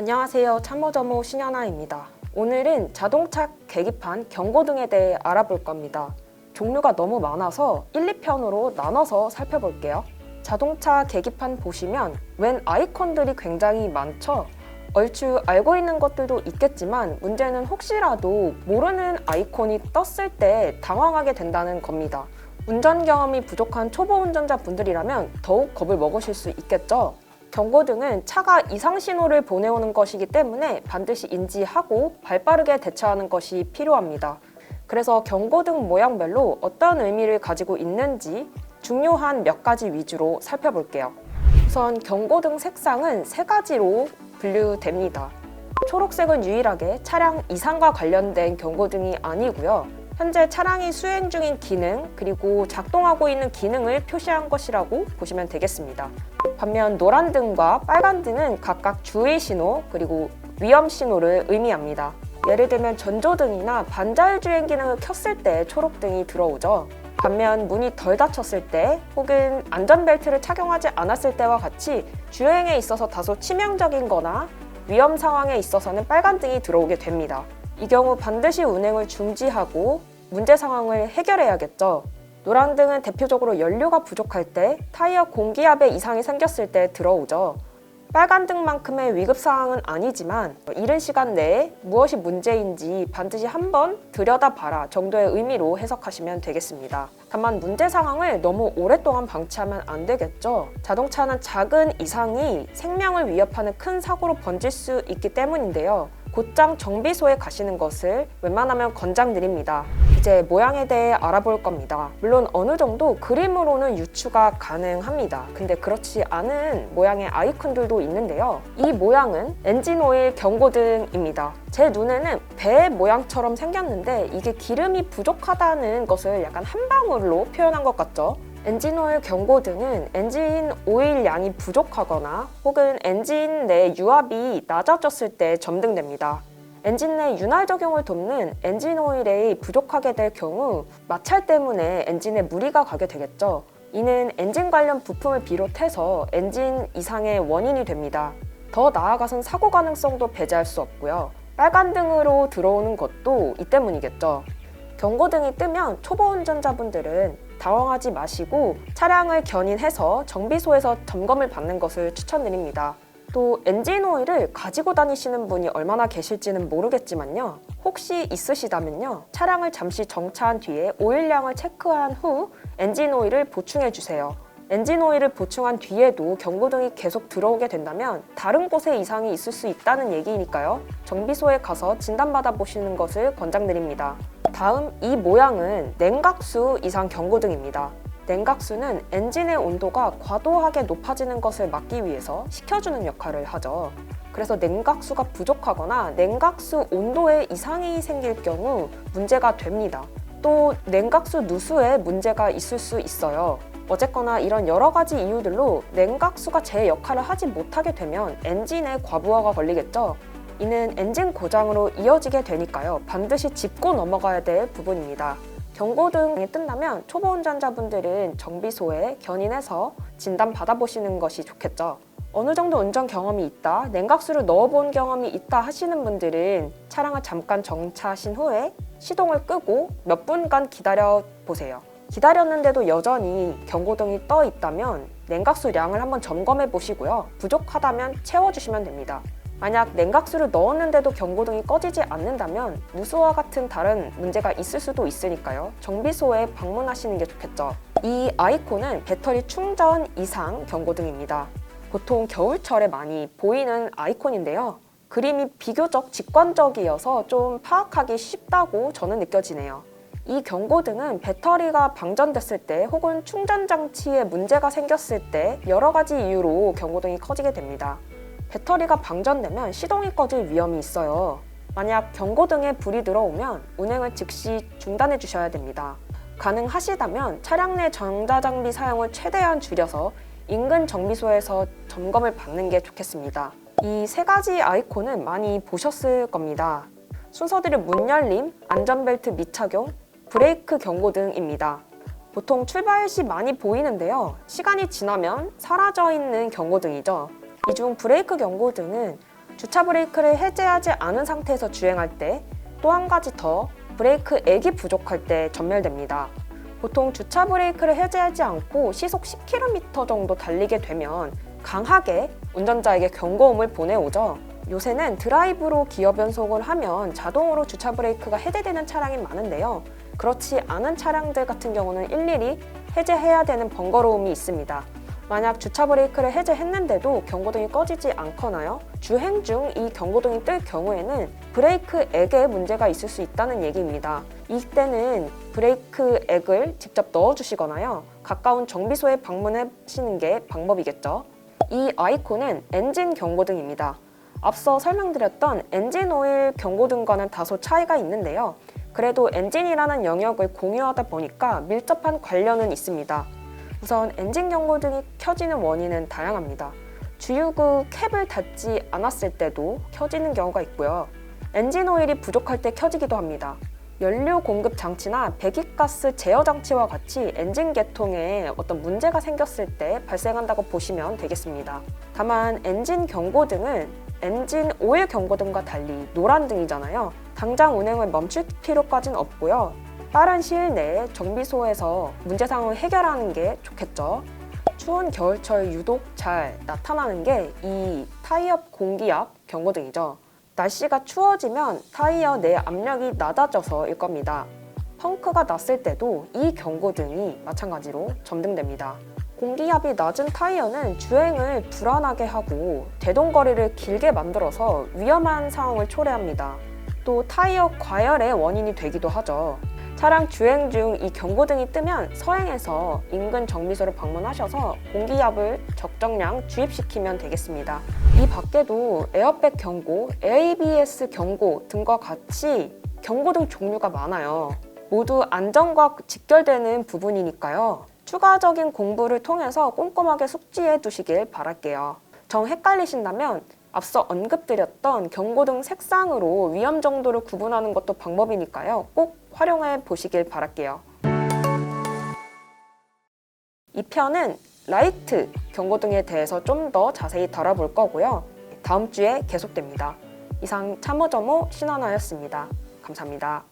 안녕하세요. 참모점호 신현아입니다. 오늘은 자동차 계기판 경고등에 대해 알아볼 겁니다. 종류가 너무 많아서 1, 2편으로 나눠서 살펴볼게요. 자동차 계기판 보시면 웬 아이콘들이 굉장히 많죠? 얼추 알고 있는 것들도 있겠지만 문제는 혹시라도 모르는 아이콘이 떴을 때 당황하게 된다는 겁니다. 운전 경험이 부족한 초보 운전자 분들이라면 더욱 겁을 먹으실 수 있겠죠? 경고등은 차가 이상 신호를 보내오는 것이기 때문에 반드시 인지하고 발 빠르게 대처하는 것이 필요합니다. 그래서 경고등 모양별로 어떤 의미를 가지고 있는지 중요한 몇 가지 위주로 살펴볼게요. 우선 경고등 색상은 세 가지로 분류됩니다. 초록색은 유일하게 차량 이상과 관련된 경고등이 아니고요. 현재 차량이 수행 중인 기능 그리고 작동하고 있는 기능을 표시한 것이라고 보시면 되겠습니다. 반면 노란 등과 빨간 등은 각각 주의 신호 그리고 위험 신호를 의미합니다. 예를 들면 전조등이나 반자율 주행 기능을 켰을 때 초록등이 들어오죠. 반면 문이 덜 닫혔을 때 혹은 안전벨트를 착용하지 않았을 때와 같이 주행에 있어서 다소 치명적인 거나 위험 상황에 있어서는 빨간 등이 들어오게 됩니다. 이 경우 반드시 운행을 중지하고 문제 상황을 해결해야겠죠. 노란 등은 대표적으로 연료가 부족할 때 타이어 공기압에 이상이 생겼을 때 들어오죠. 빨간 등만큼의 위급 상황은 아니지만 이른 시간 내에 무엇이 문제인지 반드시 한번 들여다봐라 정도의 의미로 해석하시면 되겠습니다. 다만 문제 상황을 너무 오랫동안 방치하면 안 되겠죠. 자동차는 작은 이상이 생명을 위협하는 큰 사고로 번질 수 있기 때문인데요. 곧장 정비소에 가시는 것을 웬만하면 권장드립니다. 이제 모양에 대해 알아볼 겁니다. 물론 어느 정도 그림으로는 유추가 가능합니다. 근데 그렇지 않은 모양의 아이콘들도 있는데요. 이 모양은 엔진 오일 경고등입니다. 제 눈에는 배 모양처럼 생겼는데 이게 기름이 부족하다는 것을 약간 한 방울로 표현한 것 같죠? 엔진 오일 경고등은 엔진 오일 양이 부족하거나 혹은 엔진 내 유압이 낮아졌을 때 점등됩니다. 엔진 내 윤활 적용을 돕는 엔진 오일이 부족하게 될 경우 마찰 때문에 엔진에 무리가 가게 되겠죠. 이는 엔진 관련 부품을 비롯해서 엔진 이상의 원인이 됩니다. 더 나아가선 사고 가능성도 배제할 수 없고요. 빨간 등으로 들어오는 것도 이 때문이겠죠. 경고등이 뜨면 초보 운전자분들은 당황하지 마시고 차량을 견인해서 정비소에서 점검을 받는 것을 추천드립니다. 또 엔진 오일을 가지고 다니시는 분이 얼마나 계실지는 모르겠지만요. 혹시 있으시다면요. 차량을 잠시 정차한 뒤에 오일량을 체크한 후 엔진 오일을 보충해 주세요. 엔진 오일을 보충한 뒤에도 경고등이 계속 들어오게 된다면 다른 곳에 이상이 있을 수 있다는 얘기니까요. 정비소에 가서 진단받아 보시는 것을 권장드립니다. 다음 이 모양은 냉각수 이상 경고등입니다. 냉각수는 엔진의 온도가 과도하게 높아지는 것을 막기 위해서 식혀주는 역할을 하죠. 그래서 냉각수가 부족하거나 냉각수 온도에 이상이 생길 경우 문제가 됩니다. 또 냉각수 누수에 문제가 있을 수 있어요. 어쨌거나 이런 여러 가지 이유들로 냉각수가 제 역할을 하지 못하게 되면 엔진에 과부하가 걸리겠죠. 이는 엔진 고장으로 이어지게 되니까요. 반드시 짚고 넘어가야 될 부분입니다. 경고등이 뜬다면 초보 운전자분들은 정비소에 견인해서 진단 받아보시는 것이 좋겠죠. 어느 정도 운전 경험이 있다, 냉각수를 넣어본 경험이 있다 하시는 분들은 차량을 잠깐 정차하신 후에 시동을 끄고 몇 분간 기다려 보세요. 기다렸는데도 여전히 경고등이 떠 있다면 냉각수 량을 한번 점검해 보시고요. 부족하다면 채워주시면 됩니다. 만약 냉각수를 넣었는데도 경고등이 꺼지지 않는다면 누수와 같은 다른 문제가 있을 수도 있으니까요. 정비소에 방문하시는 게 좋겠죠. 이 아이콘은 배터리 충전 이상 경고등입니다. 보통 겨울철에 많이 보이는 아이콘인데요. 그림이 비교적 직관적이어서 좀 파악하기 쉽다고 저는 느껴지네요. 이 경고등은 배터리가 방전됐을 때 혹은 충전 장치에 문제가 생겼을 때 여러 가지 이유로 경고등이 커지게 됩니다. 배터리가 방전되면 시동이 꺼질 위험이 있어요. 만약 경고등에 불이 들어오면 운행을 즉시 중단해 주셔야 됩니다. 가능하시다면 차량 내 전자장비 사용을 최대한 줄여서 인근 정비소에서 점검을 받는 게 좋겠습니다. 이 세 가지 아이콘은 많이 보셨을 겁니다. 순서들이 문 열림, 안전벨트 미착용, 브레이크 경고 등입니다. 보통 출발 시 많이 보이는데요. 시간이 지나면 사라져 있는 경고등이죠. 이중 브레이크 경고등은 주차 브레이크를 해제하지 않은 상태에서 주행할 때 또 한 가지 더 브레이크 액이 부족할 때 전멸됩니다. 보통 주차 브레이크를 해제하지 않고 시속 10km 정도 달리게 되면 강하게 운전자에게 경고음을 보내오죠. 요새는 드라이브로 기어 변속을 하면 자동으로 주차 브레이크가 해제되는 차량이 많은데요. 그렇지 않은 차량들 같은 경우는 일일이 해제해야 되는 번거로움이 있습니다. 만약 주차 브레이크를 해제했는데도 경고등이 꺼지지 않거나요. 주행 중 이 경고등이 뜰 경우에는 브레이크 액에 문제가 있을 수 있다는 얘기입니다. 이때는 브레이크 액을 직접 넣어주시거나요. 가까운 정비소에 방문하시는 게 방법이겠죠. 이 아이콘은 엔진 경고등입니다. 앞서 설명드렸던 엔진 오일 경고등과는 다소 차이가 있는데요. 그래도 엔진이라는 영역을 공유하다 보니까 밀접한 관련은 있습니다. 우선 엔진 경고등이 켜지는 원인은 다양합니다. 주유구 캡을 닫지 않았을 때도 켜지는 경우가 있고요. 엔진 오일이 부족할 때 켜지기도 합니다. 연료 공급 장치나 배기가스 제어 장치와 같이 엔진 계통에 어떤 문제가 생겼을 때 발생한다고 보시면 되겠습니다. 다만 엔진 경고등은 엔진 오일 경고등과 달리 노란 등이잖아요. 당장 운행을 멈출 필요까지는 없고요. 빠른 시일 내에 정비소에서 문제상을 해결하는 게 좋겠죠. 추운 겨울철 유독 잘 나타나는 게 이 타이어 공기압 경고등이죠. 날씨가 추워지면 타이어 내 압력이 낮아져서일 겁니다. 펑크가 났을 때도 이 경고등이 마찬가지로 점등됩니다. 공기압이 낮은 타이어는 주행을 불안하게 하고 제동거리를 길게 만들어서 위험한 상황을 초래합니다. 또 타이어 과열의 원인이 되기도 하죠. 차량 주행 중 이 경고등이 뜨면 서행해서 인근 정비소를 방문하셔서 공기압을 적정량 주입시키면 되겠습니다. 이 밖에도 에어백 경고, ABS 경고 등과 같이 경고등 종류가 많아요. 모두 안전과 직결되는 부분이니까요. 추가적인 공부를 통해서 꼼꼼하게 숙지해 두시길 바랄게요. 정 헷갈리신다면 앞서 언급드렸던 경고등 색상으로 위험 정도를 구분하는 것도 방법이니까요. 꼭 활용해 보시길 바랄게요. 이 편은 라이트 경고등에 대해서 좀 더 자세히 다뤄볼 거고요. 다음 주에 계속됩니다. 이상 참호점호 신원아였습니다. 감사합니다.